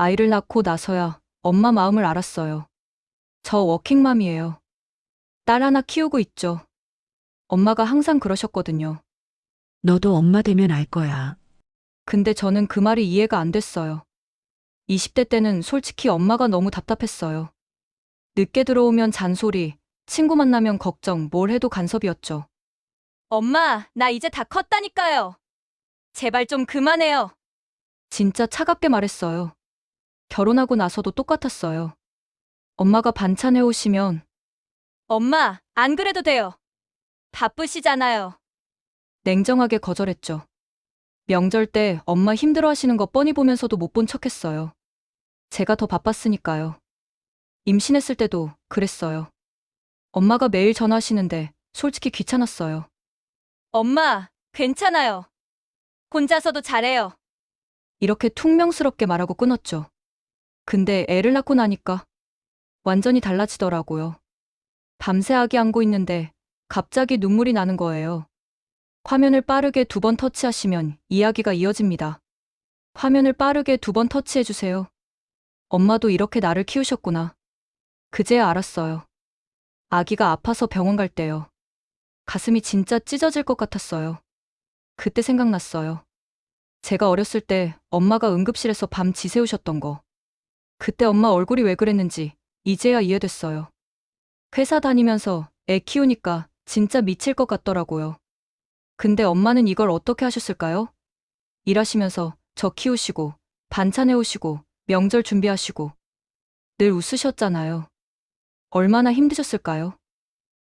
아이를 낳고 나서야 엄마 마음을 알았어요. 저 워킹맘이에요. 딸 하나 키우고 있죠. 엄마가 항상 그러셨거든요. 너도 엄마 되면 알 거야. 근데 저는 그 말이 이해가 안 됐어요. 20대 때는 솔직히 엄마가 너무 답답했어요. 늦게 들어오면 잔소리, 친구 만나면 걱정, 뭘 해도 간섭이었죠. 엄마, 나 이제 다 컸다니까요. 제발 좀 그만해요. 진짜 차갑게 말했어요. 결혼하고 나서도 똑같았어요. 엄마가 반찬 해 오시면 엄마, 안 그래도 돼요. 바쁘시잖아요. 냉정하게 거절했죠. 명절 때 엄마 힘들어 하시는 거 뻔히 보면서도 못 본 척 했어요. 제가 더 바빴으니까요. 임신했을 때도 그랬어요. 엄마가 매일 전화하시는데 솔직히 귀찮았어요. 엄마, 괜찮아요. 혼자서도 잘해요. 이렇게 퉁명스럽게 말하고 끊었죠. 근데 애를 낳고 나니까 완전히 달라지더라고요. 밤새 아기 안고 있는데 갑자기 눈물이 나는 거예요. 화면을 빠르게 두 번 터치하시면 이야기가 이어집니다. 화면을 빠르게 두 번 터치해주세요. 엄마도 이렇게 나를 키우셨구나. 그제야 알았어요. 아기가 아파서 병원 갈 때요. 가슴이 진짜 찢어질 것 같았어요. 그때 생각났어요. 제가 어렸을 때 엄마가 응급실에서 밤 지새우셨던 거. 그때 엄마 얼굴이 왜 그랬는지 이제야 이해됐어요. 회사 다니면서 애 키우니까 진짜 미칠 것 같더라고요. 근데 엄마는 이걸 어떻게 하셨을까요? 일하시면서 저 키우시고, 반찬 해오시고, 명절 준비하시고, 늘 웃으셨잖아요. 얼마나 힘드셨을까요?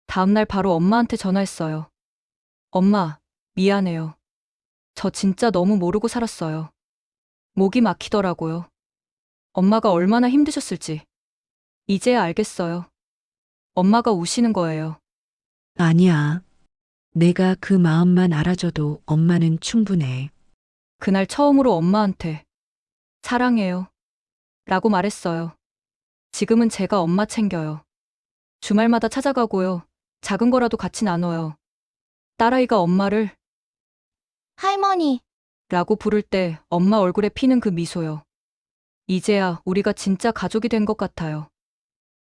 다음날 바로 엄마한테 전화했어요. 엄마, 미안해요. 저 진짜 너무 모르고 살았어요. 목이 막히더라고요. 엄마가 얼마나 힘드셨을지. 이제야 알겠어요. 엄마가 우시는 거예요. 아니야. 내가 그 마음만 알아줘도 엄마는 충분해. 그날 처음으로 엄마한테 사랑해요. 라고 말했어요. 지금은 제가 엄마 챙겨요. 주말마다 찾아가고요. 작은 거라도 같이 나눠요. 딸아이가 엄마를 할머니, 라고 부를 때 엄마 얼굴에 피는 그 미소요. 이제야 우리가 진짜 가족이 된 것 같아요.